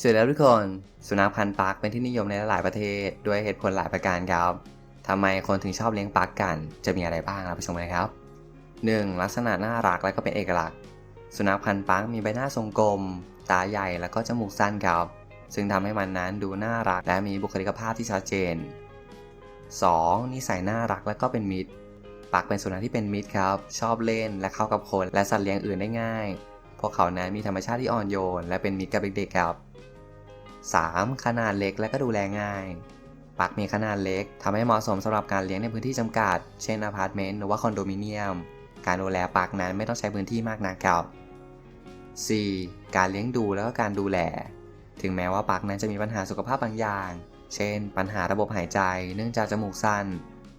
สวัสดีครับทุกคน สุนัขพันธุ์ปักเป็นที่นิยมในหลายประเทศ ด้วยเหตุผลหลายประการครับทำไมคนถึงชอบเลี้ยงปักกัน จะมีอะไรบ้างเราไปชมกันครับ 1. ลักษณะน่ารักและก็เป็นเอกลักษณ์ สุนัขพันธุ์ปักมีใบหน้าทรงกลม ตาใหญ่แล้วก็จมูกสั้นครับ ซึ่งทำให้มันนั้นดูน่ารักและมีบุคลิกภาพที่ชัดเจน 2. นิสัยน่ารักและก็เป็นมิตร ปักเป็นสุนัขที่เป็นมิตรครับ ชอบเล่นและเข้ากับคนและสัตว์เลี้ยงอื่นได้ง่าย พวกเขานั้นมีธรรมชาติที่อ่อนโยน และเป็นมิตรกับเด็กๆครับ 3. ขนาดเล็กและก็ดูแลง่าย ปักมีขนาดเล็กทำให้เหมาะสมสำหรับการเลี้ยงในพื้นที่จำกัด เช่นอพาร์ตเมนต์หรือว่าคอนโดมิเนียม การดูแลปักนั้นไม่ต้องใช้พื้นที่มากนักครับ 4. การเลี้ยงดูแล้วก็การดูแล ถึงแม้ว่าปักนั้นจะมีปัญหาสุขภาพบางอย่าง เช่น ปัญหาระบบหายใจ เนื่องจากจมูกสั้น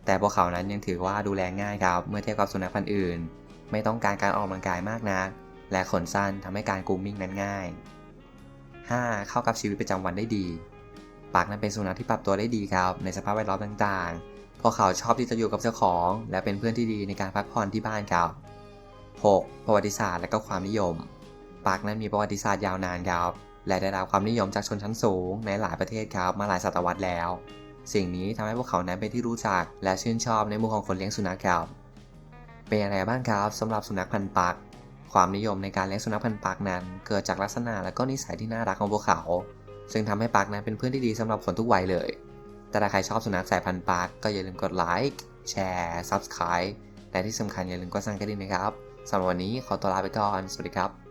แต่พวกเขานั้นยังถือว่าดูแลง่ายครับ เมื่อเทียบกับสุนัขพันธุ์อื่น ไม่ต้องการการออกกำลังกายมากนัก และขนสั้นทำให้การกรูมมิ่งนั้นง่าย 5. เข้ากับชีวิตประจำวันได้ดีปักนั้นเป็นสุนัขที่ปรับตัวได้ดีครับ ในสภาพแวดล้อมต่างๆ พวกเขาชอบที่จะอยู่กับเจ้าของ และเป็นเพื่อนที่ดีในการพักผ่อนที่บ้านครับ 6. ประวัติศาสตร์และก็ความนิยมปักนั้นมีประวัติศาสตร์ยาวนานครับ และได้รับความนิยมจากชนชั้นสูง ในหลายประเทศครับมาหลายศตวรรษแล้ว สิ่งนี้ทำให้พวกเขานั้นเป็นที่รู้จัก และชื่นชอบในหมู่ของคนเลี้ยงสุนัขครับ เป็นอย่างไรบ้างครับสำหรับสุนัขพันธุ์ปัก ความนิยมในการเลี้ยงสุนัขพันธุ์ปักนั้น เกิดจากลักษณะและก็นิสัยที่น่ารักของพวกเขา ซึ่งทำให้ปักนั้นเป็นเพื่อนที่ดีสำหรับคนทุกวัยเลย แต่ถ้าใครชอบสุนัขสายพันธุ์ปักก็อย่าลืมกดไลค์แชร์ซับสไคร b e และที่สำคัญอย่าลืมกดสั่นกระดิ่งนะครับสำหรับวันนี้ขอตัวลาไปก่อนสวัสดีครับ